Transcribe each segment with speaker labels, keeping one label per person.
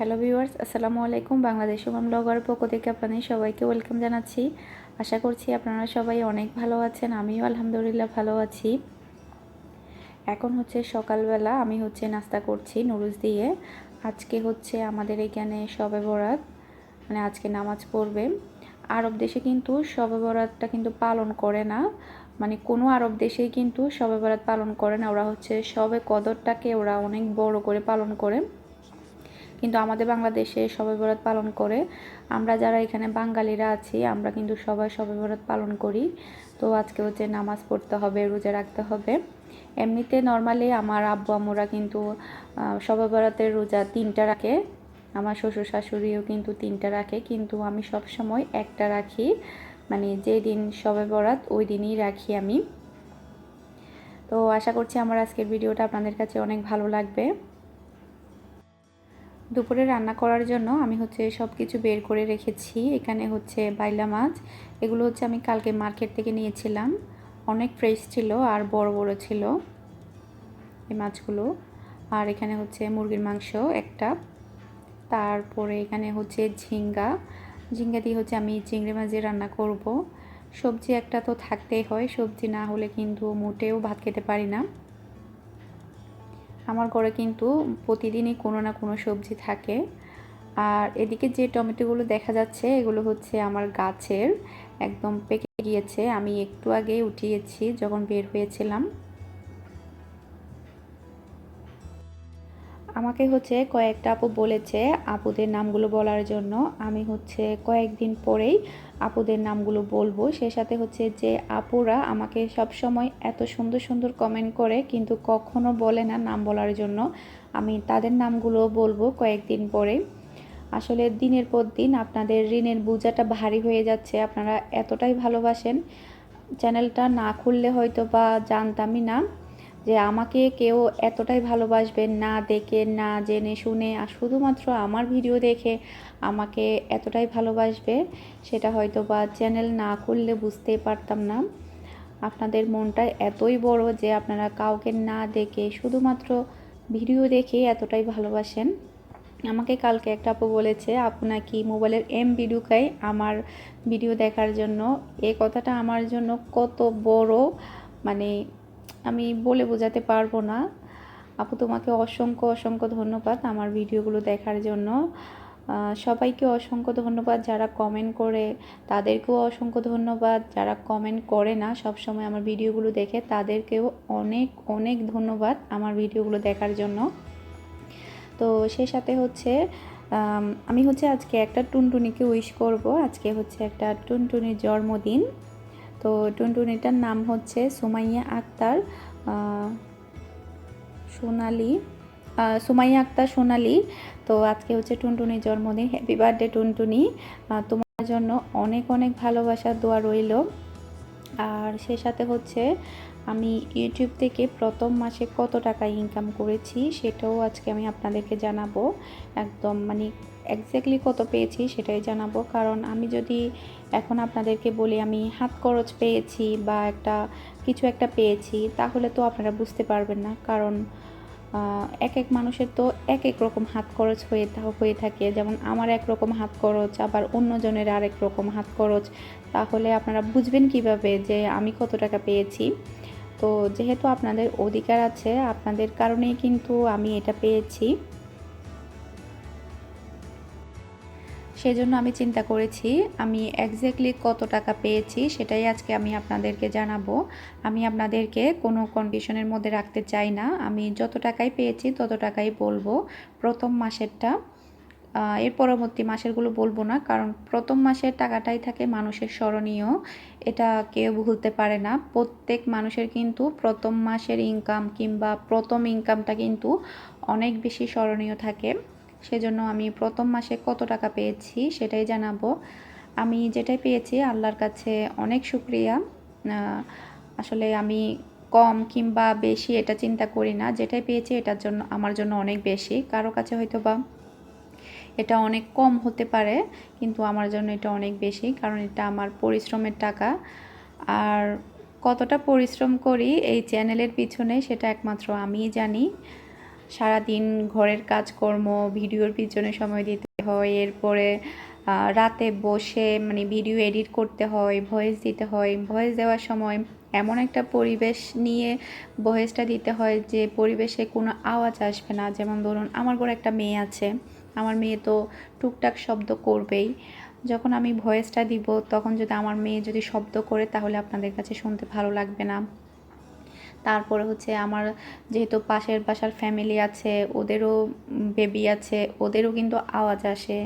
Speaker 1: Hello viewers, আসসালামু আলাইকুম। Bangladesh Shubham blogger পক্ষ থেকে আপনাদের সবাইকে ওয়েলকাম জানাচ্ছি। আশা করছি আপনারা সবাই অনেক ভালো আছেন, আমিও আলহামদুলিল্লাহ ভালো আছি। এখন হচ্ছে সকালবেলা, আমি হচ্ছে নাস্তা করছি নুডলস দিয়ে। আজকে হচ্ছে আমাদের এখানে শবে বরাত মানে আজকে নামাজ পড়বে। আরব দেশে কিন্তু শবে বরাতটা কিন্তু পালন করে না। মানে কোনো আরব দেশেই কিন্তু শবে বরাত পালন করে না। ওরা হচ্ছে শবে কদরটাকে ওরা অনেক বড় করে পালন করে। কিন্তু আমাদের বাংলাদেশে সবাই বরাত পালন করে। আমরা যারা এখানে বাঙালিরা আছি, আমরা কিন্তু সবাই সবাই বরাত পালন করি। তো আজকে হচ্ছে নামাজ পড়তে হবে, রোজা রাখতে হবে। এমনিতে নর্মালি আমার আব্বু, আম্মুরা কিন্তু সবাই বরাতের রোজা তিনটা রাখে। আমার শ্বশুর শাশুড়িও কিন্তু তিনটা রাখে। কিন্তু আমি সব সময় একটা রাখি। মানে যেদিন সবে বরাত, ওই দিনই রাখি আমি। তো আশা করছি আমার আজকের ভিডিওটা আপনাদের কাছে অনেক ভালো লাগবে। দুপুরে রান্না করার জন্য আমি হচ্ছে সব কিছু বের করে রেখেছি। এখানে হচ্ছে বাইলা মাছ। এগুলো হচ্ছে আমি কালকে মার্কেট থেকে নিয়েছিলাম। অনেক ফ্রেশ ছিল আর বড় বড় ছিল এই মাছগুলো। আর এখানে হচ্ছে মুরগির মাংস একটা। তারপরে এখানে হচ্ছে ঝিঙ্গা। ঝিঙ্গা দিয়ে হচ্ছে আমি চিংড়ি মাছ দিয়ে রান্না করব। সবজি একটা তো থাকতেই হয়। সবজি না হলে কিন্তু মোটেও ভাত খেতে পারি না। আমার ঘরে কিন্তু প্রতিদিনই কোনো না কোনো সবজি থাকে। আর এদিকে যে টমেটোগুলো দেখা যাচ্ছে, এগুলো হচ্ছে আমার গাছের। একদম পেকে গিয়েছে। আমি একটু আগে উঠিয়েছি, যখন বের হয়েছিলাম। আমাকে হচ্ছে কয়েকটা আপু বলেছে আপুদের নামগুলো বলার জন্য। আমি হচ্ছে কয়েকদিন পরেই আপুদের নামগুলো বলব। সে সাথে হচ্ছে যে আপুরা আমাকে সব সময় এত সুন্দর সুন্দর কমেন্ট করে, কিন্তু কখনো বলে না নাম বলার জন্য। আমি তাদের নামগুলো বলব কয়েকদিন পরে। আসলে দিনের পর দিন আপনাদের ঋণের বোঝাটা ভারী হয়ে যাচ্ছে, আপনারা এতটাই ভালোবাসেন। চ্যানেলটা না খুললে হয়তো বা জানতামই না। যে আমাকে কেউ এতটাই ভালোবাসবেন না দেখে, না জেনে শুনে, আর শুধুমাত্র আমার ভিডিও দেখে আমাকে এতটাই ভালোবাসবে সেটা হয়তো বা চ্যানেল না খুললে বুঝতেই পারতাম না। আপনাদের মনটা এতই বড় যে আপনারা কাউকে না দেখে শুধুমাত্র ভিডিও দেখে এতটাই ভালোবাসেন। আমাকে কালকে একটা আপু বলেছে, আপু নাকি মোবাইলের এম ভিডিও খাই আমার ভিডিও দেখার জন্য, এ কথাটা আমার জন্য কত বড় মানে আমি বলে বোঝাতে পারব না। আপু তোমাকে অসংখ্য অসংখ্য ধন্যবাদ আমার ভিডিওগুলো দেখার জন্য। সবাইকে অসংখ্য ধন্যবাদ যারা কমেন্ট করে, তাদেরকেও অসংখ্য ধন্যবাদ। যারা কমেন্ট করে না সব সময় আমার ভিডিওগুলো দেখে, তাদেরকেও অনেক অনেক ধন্যবাদ আমার ভিডিওগুলো দেখার জন্য। তো সে সাথে হচ্ছে, আমি হচ্ছে আজকে একটা টুনটুনিকে উইশ করব। আজকে হচ্ছে একটা টুনটুনির জন্মদিন। তো টুনটুনিটার নাম হচ্ছে সুমাইয়া আক্তার সোনালি সুমাইয়া আক্তার সোনালি। তো আজকে হচ্ছে টুনটুনির জন্মদিন। হ্যাপি বার্থডে টুনটুনি। তোমার জন্য অনেক অনেক ভালোবাসার দোয়া রইল। আর সে সাথে হচ্ছে আমি ইউটিউব থেকে প্রথম মাসে কত টাকা ইনকাম করেছি সেটাও আজকে আমি আপনাদেরকে জানাব। একদম মানে এক্স্যাক্টলি কত পেয়েছি সেটাই জানাব। কারণ আমি যদি এখন আপনাদেরকে বলি, আমি হাত খরচ পেয়েছি বা একটা, কিছু একটা পেয়েছি, তাহলে তো আপনারা বুঝতে পারবেন না। কারণ এক এক মানুষের তো এক এক রকম হাত খরচ হয়ে হয়ে থাকে। যেমন আমার এক রকম হাত খরচ, আবার অন্যজনের আরেক রকম হাত খরচ। তাহলে আপনারা বুঝবেন কীভাবে যে আমি কত টাকা পেয়েছি। তো যেহেতু আপনাদের অধিকার আছে, আপনাদের কারণেই কিন্তু আমি এটা পেয়েছি। সেজন্য আমি চিন্তা করেছি, আমি একজ্যাক্টলি কত টাকা পেয়েছি সেটাই আজকে আমি আপনাদেরকে জানাব। আমি আপনাদেরকে কোনো কন্ডিশনের মধ্যে রাখতে চাই না। আমি যত টাকাই পেয়েছি তত টাকাই বলব। প্রথম মাসেরটা এর পরবর্তী মাসেরগুলো বলব না, কারণ প্রথম মাসের টাকাটাই থাকে মানুষের স্মরণীয়। এটা কেউ ভুলতে পারে না। প্রত্যেক মানুষের কিন্তু প্রথম মাসের ইনকাম কিংবা প্রথম ইনকামটা কিন্তু অনেক বেশি স্মরণীয় থাকে। সেজন্য আমি প্রথম মাসে কত টাকা পেয়েছি সেটাই জানাব। আমি যেটাই পেয়েছি আল্লাহর কাছে অনেক শুক্রিয়া। আসলে আমি কম কিংবা বেশি এটা চিন্তা করি না। যেটাই পেয়েছি এটার জন্য, আমার জন্য অনেক বেশি। কারও কাছে হয়তো বা এটা অনেক কম হতে পারে, কিন্তু আমার জন্য এটা অনেক বেশি, কারণ এটা আমার পরিশ্রমের টাকা। আর কতটা পরিশ্রম করি এই চ্যানেলের পিছনে সেটা একমাত্র আমিই জানি। সারাদিন ঘরের কাজকর্ম, ভিডিওর পিছনে সময় দিতে হয়, এরপরে রাতে বসে মানে ভিডিও এডিট করতে হয়, ভয়েস দিতে হয়। ভয়েস দেওয়ার সময় এমন একটা পরিবেশ নিয়ে ভয়েসটা দিতে হয় যে পরিবেশে কোনো আওয়াজ আসবে না। যেমন ধরুন, আমার ঘরে একটা মেয়ে আছে, আমার মেয়ে তো টুকটাক শব্দ করবেই। যখন আমি ভয়েসটা দিব, তখন যদি আমার মেয়ে যদি শব্দ করে, তাহলে আপনাদের কাছে শুনতে ভালো লাগবে না। তারপরে হচ্ছে আমার যেহেতু পাশের বাসার ফ্যামিলি আছে, ওদেরও বেবি আছে, ওদেরও কিন্তু আওয়াজ আসে।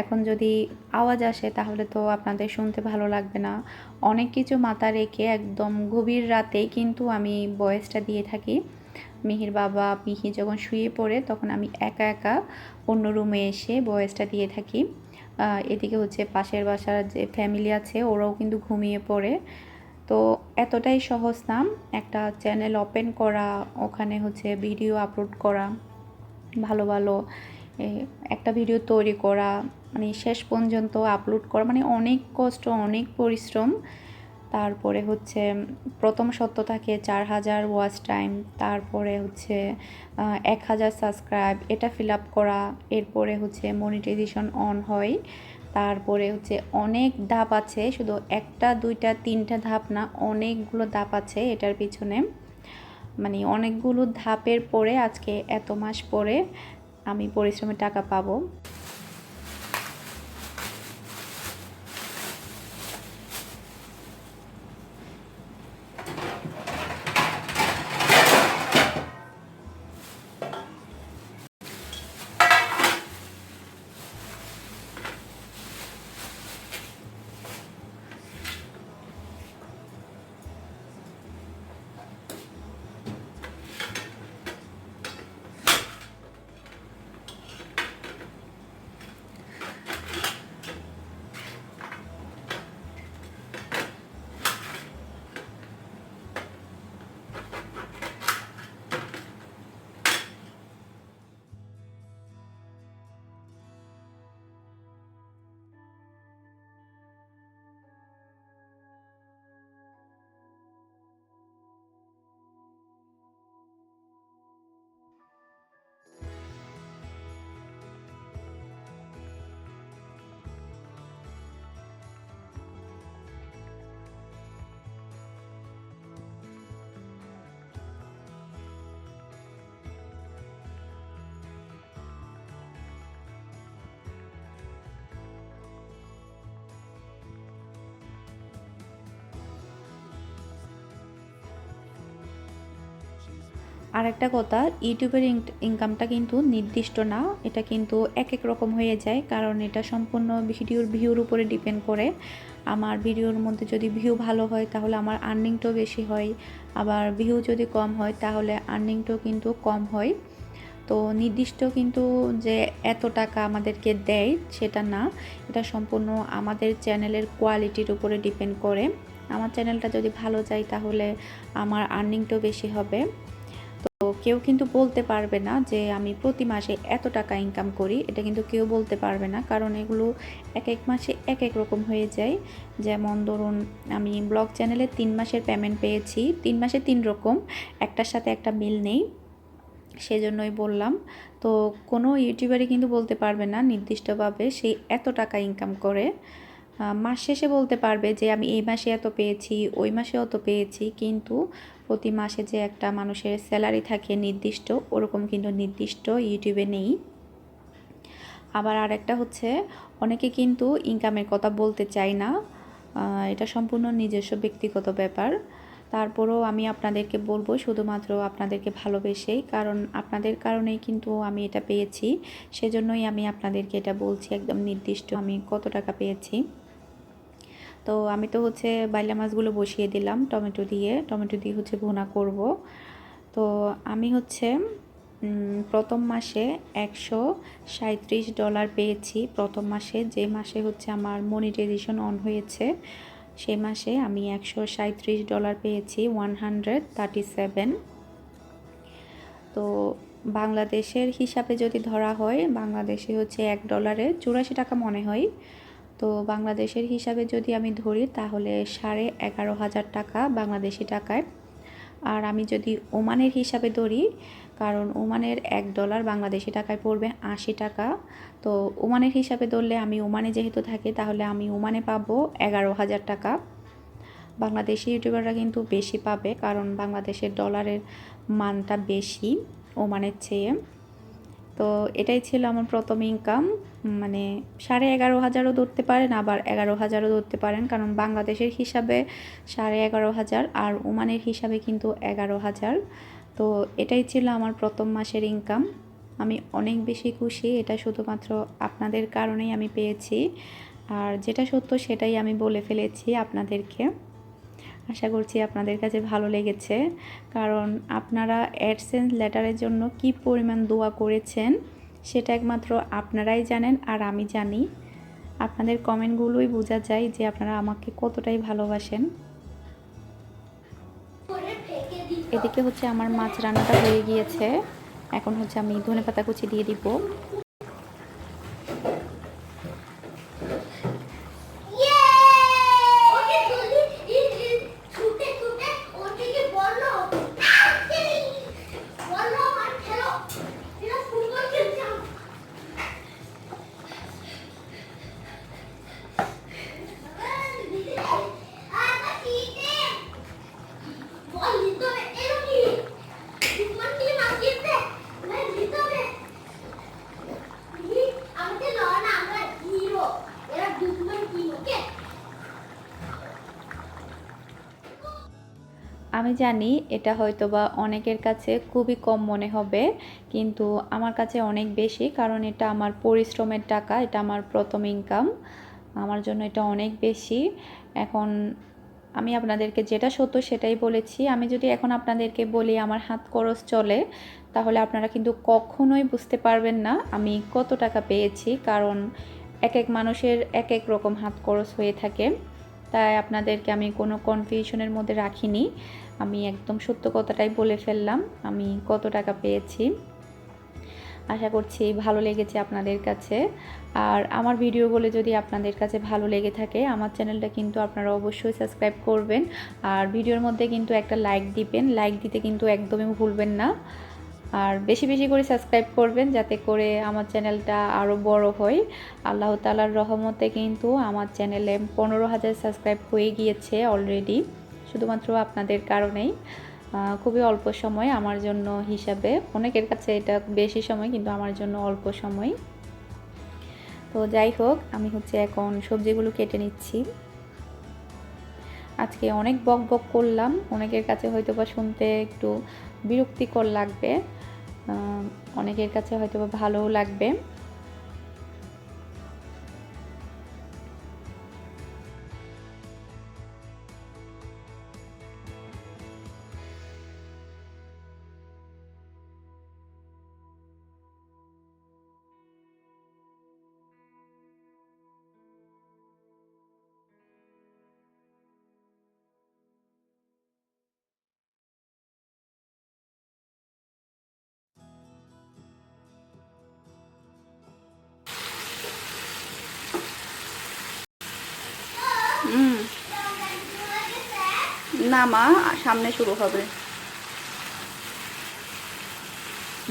Speaker 1: এখন যদি আওয়াজ আসে তাহলে তো আপনাদের শুনতে ভালো লাগবে না। অনেক কিছু মাথা রেখে একদম গভীর রাতেই কিন্তু আমি ভয়েসটা দিয়ে থাকি। মিহির বাবা, মিহি যখন শুয়ে পড়ে তখন আমি একা একা অন্য রুমে এসে ভয়েসটা দিয়ে থাকি। এদিকে হচ্ছে পাশের বাসার যে ফ্যামিলি আছে ওরাও কিন্তু ঘুমিয়ে পড়ে। তো এতটাই সহজ নাম, একটা চ্যানেল ওপেন করা, ওখানে হচ্ছে ভিডিও আপলোড করা, ভালো ভালো একটা ভিডিও তৈরি করা মানে শেষ পর্যন্ত আপলোড করা মানে অনেক কষ্ট, অনেক পরিশ্রম। তারপরে হচ্ছে প্রথম সত্য থাকে চার হাজার ওয়াচ টাইম তারপরে হচ্ছে এক হাজার সাবস্ক্রাইব এটা ফিল আপ করা, এরপরে হচ্ছে মনিটাইজেশন অন হয়। তারপরে হচ্ছে অনেক ধাপ আছে, শুধু একটা, দুইটা, তিনটা ধাপ না, অনেকগুলো ধাপ আছে এটার পিছনে। মানে অনেকগুলো ধাপের পরে আজকে এত মাস পরে আমি পরিশ্রমের টাকা পাবো। আর একটা কথা, ইউটিউবের ইনকামটা কিন্তু নির্দিষ্ট না, এটা কিন্তু এক এক রকম হয়ে যায়, কারণ এটা সম্পূর্ণ ভিডিওর ভিউর উপরে ডিপেন্ড করে। আমার ভিডিওর মধ্যে যদি ভিউ ভালো হয়, তাহলে আমার আর্নিংটাও বেশি হয়, আবার ভিউ যদি কম হয়, তাহলে আর্নিংটাও কিন্তু কম হয়। তো নির্দিষ্ট কিন্তু যে এত টাকা আমাদেরকে দেয়, সেটা না, এটা সম্পূর্ণ আমাদের চ্যানেলের কোয়ালিটির উপরে ডিপেন্ড করে। আমার চ্যানেলটা যদি ভালো যায়, তাহলে আমার আর্নিংটাও বেশি হবে। তো কেউ কিন্তু বলতে পারবে না যে আমি প্রতি মাসে এত টাকা ইনকাম করি। এটা কিন্তু কেউ বলতে পারবে না, কারণ এগুলো এক এক মাসে এক এক রকম হয়ে যায়। যেমন ধরুন, আমি ব্লগ চ্যানেলে তিন মাসের পেমেন্ট পেয়েছি। তিন মাসে তিন রকম, একটার সাথে একটা মিল নেই। সেজন্যই বললাম। তো কোনো ইউটিউবারই কিন্তু বলতে পারবে না নির্দিষ্টভাবে সেই এত টাকা ইনকাম করে। মাস শেষে বলতে পারবে যে আমি এই মাসে এত পেয়েছি, ওই মাসে অত পেয়েছি, কিন্তু প্রতি মাসে যে একটা মানুষের স্যালারি থাকে নির্দিষ্ট, ওরকম কিন্তু নির্দিষ্ট ইউটিউবে নেই। আবার আরেকটা হচ্ছে, অনেকে কিন্তু ইনকামের কথা বলতে চায় না এটা সম্পূর্ণ নিজস্ব ব্যক্তিগত ব্যাপার। তারপরেও আমি আপনাদেরকে বলব, শুধুমাত্র আপনাদেরকে ভালোবেসেই, কারণ আপনাদের কারণেই কিন্তু আমি এটা পেয়েছি, সেজন্যই আমি আপনাদেরকে এটা বলছি একদম নির্দিষ্ট, আমি কত টাকা পেয়েছি। তো আমি তো হচ্ছে বাইলা মাছগুলো বসিয়ে দিলাম, টমেটো দিয়ে। টমেটো দিয়ে হচ্ছে ভুনা করব। তো আমি হচ্ছে প্রথম মাসে একশো সাঁত্রিশ ডলার পেয়েছি। প্রথম মাসে যে মাসে হচ্ছে আমার মনিটাইজেশন অন হয়েছে, সেই মাসে আমি একশো সাঁত্রিশ ডলার পেয়েছি ওয়ান হান্ড্রেড থার্টি সেভেন তো বাংলাদেশের হিসাবে যদি ধরা হয়, বাংলাদেশে হচ্ছে এক ডলারে চুরাশি টাকা মনে হয়। তো বাংলাদেশের হিসাবে যদি আমি ধরি, তাহলে সাড়ে এগারো হাজার টাকা বাংলাদেশি টাকায়। আর আমি যদি ওমানের হিসাবে ধরি, কারণ ওমানের এক ডলার বাংলাদেশি টাকায় পড়বে আশি টাকা। তো ওমানের হিসাবে ধরলে আমি ওমানে যেহেতু থাকি, তাহলে আমি ওমানে পাবো এগারো হাজার টাকা। বাংলাদেশি ইউটিউবাররা কিন্তু বেশি পাবে, কারণ বাংলাদেশের ডলারের মানটা বেশি ওমানের চেয়ে। তো এটাই ছিল আমার প্রথম ইনকাম মানে সাড়ে এগারো হাজারও ধরতে পারেন, আবার এগারো হাজারও ধরতে পারেন, কারণ বাংলাদেশের হিসাবে সাড়ে এগারো হাজার আর ওমানের হিসাবে কিন্তু এগারো হাজার। তো এটাই ছিল আমার প্রথম মাসের ইনকাম আমি অনেক বেশি খুশি, এটা শুধুমাত্র আপনাদের কারণেই আমি পেয়েছি। আর যেটা সত্য সেটাই আমি বলে ফেলেছি আপনাদেরকে। আশা করছি আপনাদের কাছে ভালো লেগেছে। কারণ আপনারা অ্যাডসেন্স লেটারের জন্য কি পরিমাণ দোয়া করেছেন, সেটা একমাত্র আপনারাই জানেন আর আমি জানি। আপনাদের কমেন্টগুলোই বোঝা যায় যে আপনারা আমাকে কতটাই ভালোবাসেন। এদিকে হচ্ছে আমার মাছ রান্নাটা হয়ে গিয়েছে। এখন হচ্ছে আমি ধনে পাতা কুচি দিয়ে দিব। আমি জানি এটা হয়তো বা অনেকের কাছে খুবই কম মনে হবে, কিন্তু আমার কাছে অনেক বেশি কারণ এটা আমার পরিশ্রমের টাকা, এটা আমার প্রথম ইনকাম আমার জন্য এটা অনেক বেশি। এখন আমি আপনাদেরকে যেটা সত্য সেটাই বলেছি, আমি যদি এখন আপনাদেরকে বলি আমার হাত খরচ চলে, তাহলে আপনারা কিন্তু কখনোই বুঝতে পারবেন না আমি কত টাকা পেয়েছি, কারণ এক এক মানুষের এক এক রকম হাত খরচ হয়ে থাকে। তাই আপনাদেরকে আমি কোনো কনফিউশনের মধ্যে রাখিনি। আমি একদম সত্য কথাটাই বলে ফেললাম। আমি কত টাকা পেয়েছি। আশা করছি ভালো লেগেছে আপনাদের কাছে। আর আমার ভিডিওগুলো যদি আপনাদের কাছে ভালো লেগে থাকে, আমার চ্যানেলটা কিন্তু আপনারা অবশ্যই সাবস্ক্রাইব করবেন। আর ভিডিওর মধ্যে কিন্তু একটা লাইক দিবেন। লাইক দিতে কিন্তু একদমই ভুলবেন না। আর বেশি বেশি করে সাবস্ক্রাইব করবেন যাতে করে আমার চ্যানেলটা আরও বড় হয়। আল্লাহ তালার রহমতে কিন্তু আমার চ্যানেলে পনেরো হাজার সাবস্ক্রাইব হয়ে গিয়েছে অলরেডি। শুধুমাত্র আপনাদের কারণেই খুবই অল্প সময় আমার জন্য হিসাবে। অনেকের কাছে এটা বেশি সময়, কিন্তু আমার জন্য অল্প সময়। তো যাই হোক, আমি হচ্ছে এখন সবজিগুলো কেটে নিচ্ছি। আজকে অনেক বক বক করলাম, অনেকের কাছে হয়তো বা শুনতে একটু বিরক্তিকর লাগবে অনেকের কাছে হয়তো বা ভালোও লাগবে। না মা সামনে শুরু হবে।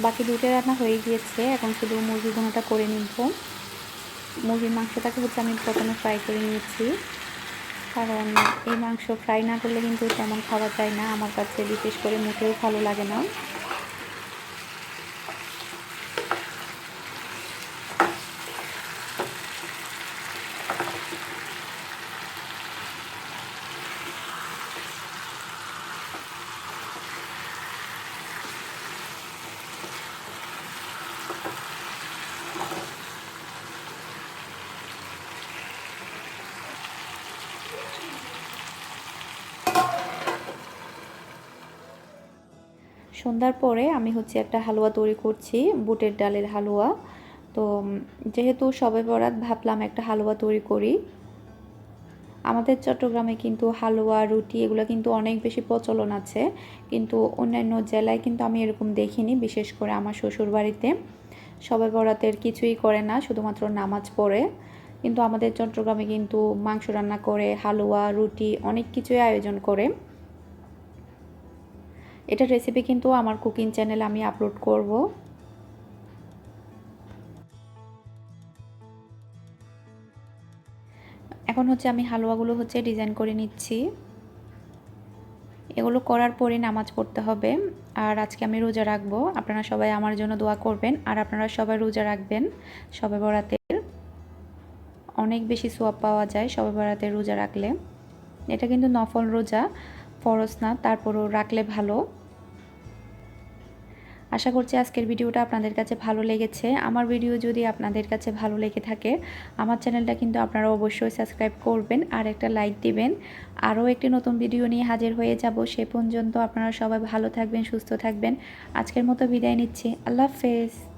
Speaker 1: বাকি দুটো রান্না হয়ে গিয়েছে, এখন শুধু মুরগির ঘনটা করে নিব। মুরগির মাংসটাকে হচ্ছে আমি প্রথমে ফ্রাই করে নিয়েছি। কারণ এই মাংস ফ্রাই না করলে কিন্তু তেমন খাওয়া যায় না, আমার কাছে বিশেষ করে মুখেও ভালো লাগে না। সন্ধ্যার পরে আমি হচ্ছে একটা হালুয়া তৈরি করছি, বুটের ডালের হালুয়া। তো যেহেতু সবে বরাত ভাবলাম একটা হালুয়া তৈরি করি। আমাদের চট্টগ্রামে কিন্তু হালুয়া, রুটি এগুলো কিন্তু অনেক বেশি প্রচলন আছে। কিন্তু অন্যান্য জেলায় কিন্তু আমি এরকম দেখিনি, বিশেষ করে আমার শ্বশুর বাড়িতে সবে বরাতের কিছুই করে না, শুধুমাত্র নামাজ পড়ে। কিন্তু আমাদের চট্টগ্রামে কিন্তু মাংস রান্না করে, হালুয়া, রুটি অনেক কিছুই আয়োজন করে। এটার রেসিপি কিন্তু আমার কুকিং চ্যানেলে আমি আপলোড করব। এখন হচ্ছে আমি হালুয়াগুলো হচ্ছে ডিজাইন করে নিচ্ছি। এগুলো করার পরে নামাজ পড়তে হবে। আর আজকে আমি রোজা রাখব। আপনারা সবাই আমার জন্য দোয়া করবেন। আর আপনারা সবাই রোজা রাখবেন। সবে বরাতের অনেক বেশি সোয়াব পাওয়া যায় সবে বরাতে রোজা রাখলে। এটা কিন্তু নফল রোজা, ফরজ না, তারপরও রাখলে ভালো। আশা করছি আজকের ভিডিওটা আপনাদের কাছে ভালো লেগেছে। আমার ভিডিও যদি আপনাদের কাছে ভালো লেগে থাকে, আমার চ্যানেলটা কিন্তু আপনারা অবশ্যই সাবস্ক্রাইব করবেন আর একটা লাইক দিবেন। আরও একটি নতুন ভিডিও নিয়ে হাজির হয়ে যাব। সে পর্যন্ত আপনারা সবাই ভালো থাকবেন, সুস্থ থাকবেন। আজকের মতো বিদায় নিচ্ছি। আল্লাহ হাফেজ।